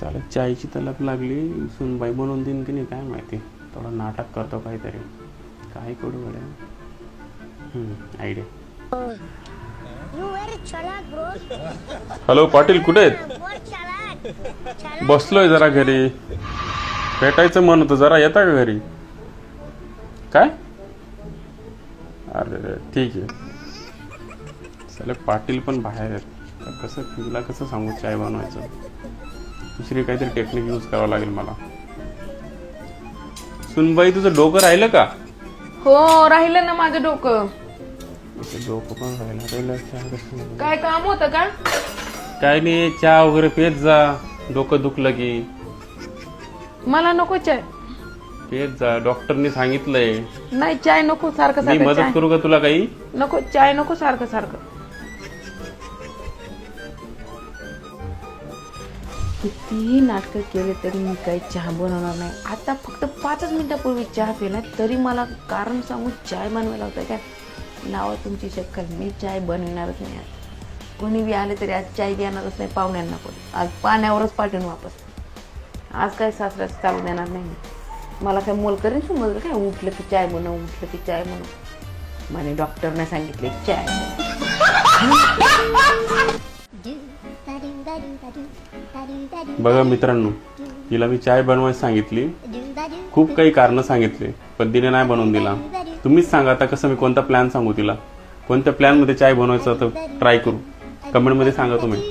चालेल चायची तलप लागली सुनबाई बनवून देईन की नाही काय माहिती. थोडं नाटक करतो काहीतरी. काय करू गड्या आयडिया हॅलो पाटील कुठे आहेत? बसलोय जरा घरी. भेटायचं मन होतं जरा येता का घरी? काय? अरे ठीक आहे. चला पाटील पण बाहेर आहेत. कसं तुला कसं सांगू चाय बनवायचं? दुसरी काहीतरी टेक्निक यूज करावं लागेल मला. सुनबाई तुझं डोकं राहिलं का? हो राहिलं ना माझं डोकं. इथे डोकं पण राहिलं राहिलं चहा कसं काय काम होतं का? काय नाही चहा वगैरे पेत जा. डोकं दुखलं की. मला नको चाय. पेत जा. डॉक्टरनी सांगितलंय. नाही चाय नको सारखं मी सारखं मदत चाय. करू का तुला काही? नको चाय नको सारखं सारखं. कितीही नाटकं केले तरी मी काही चहा बनवणार नाही. आता फक्त पाचच मिनटापूर्वी चहा पिला तरी मला कारण सांगून चाय बनवायला होतं काय? लावा तुमची शक्कल मी चाय बनवणारच नाही आज. कोणी बी आले तरी आज चाय देणारच नाही पाहुण्यांना पण आज पाण्यावरच पाठवून वापस. आज काय सासऱ्याच चालू देणार नाही मला काय मोल करेन समजलं काय? उठलं की चाय बनव उठलं की चाय बनव. म्हणे डॉक्टरने सांगितले चाय. बघा मित्रांनो तिला मी चाय बनवायला सांगितली. खूप काही कारणं सांगितले पण तिने नाही बनवून दिला. तुम्हीच सांगा आता कसं मी कोणता प्लॅन सांगू तिला? कोणत्या प्लॅनमध्ये चाय बनवायचं तर ट्राय करू. कमेंटमध्ये सांगा तुम्ही.